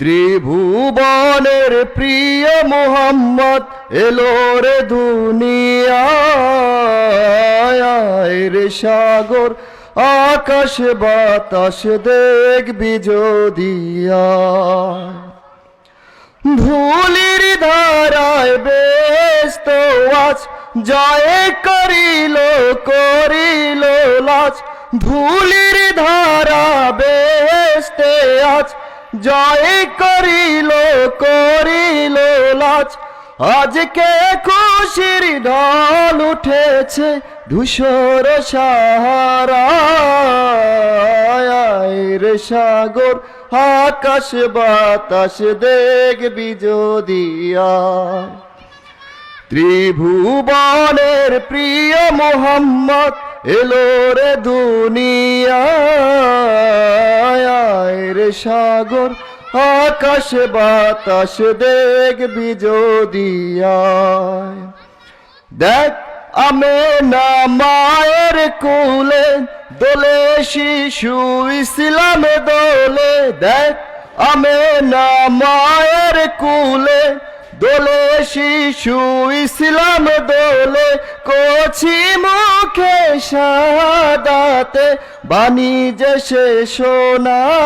ত্রিভুবনের প্রিয় মোহাম্মদ এলো রে দুনিয়ায় রে সাগর, আকাশ বাতাস দেখবি যদি আয় ধুলির ধারায় ব্যস্ত আজ, জয় করিল করিল লাজ। ধুলির ধারা জয় করিল করিল লাজ। আজকে খুশির ঢল উঠেছে ধূসর সাহারা রে সাগর, আকাশ বাতাস দেখবি যদি আয়। ত্রিভুবনের প্রিয় মোহাম্মদ, এলো রে দুনিয়ায় রে সাগর, আকাশ বাতাস দেখবি যদি আয়। দেখ, আমে না মায়ের কুলে, দোলে শিশু ইসলাম দোলে দেখ, আমে না মায়ের কুলে, দোলে শিশু ইসলাম দোলে কচি মুখে সাদাতে বাণিজ্য সে সোনায়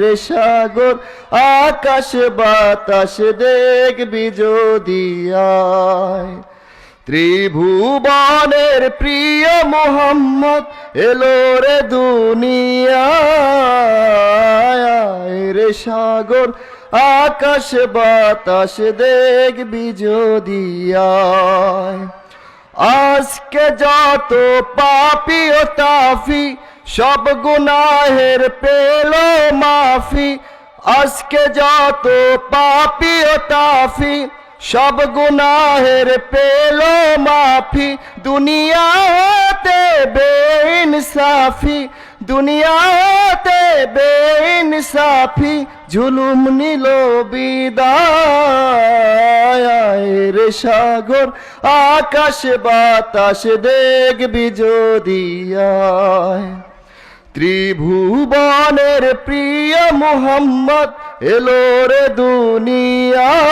রে সাগর, আকাশ বাতাস দেখবি যদি আয়। ত্রিভুবনের প্রিয় মোহাম্মদ এলো রে দুনিয়ায়। রে সাগর আকাশ বাতাস দেখবি যদি আজকে যত পাপি ও তাফি, সব গুনাহের পেল মাফি। আজকে যত পাপি ও তাফি, সব গুনাহের পেল মাফি। দুনিয়াতে বেইনসাফি দুনিয়াতে বেইনসাফি জুলুম নিল বিদায়। রে সাগর, আকাশ বাতাস দেখবি যদি আয়। ত্রিভুবনের প্রিয় মোহাম্মদ এলো রে দুনিয়ায়। রে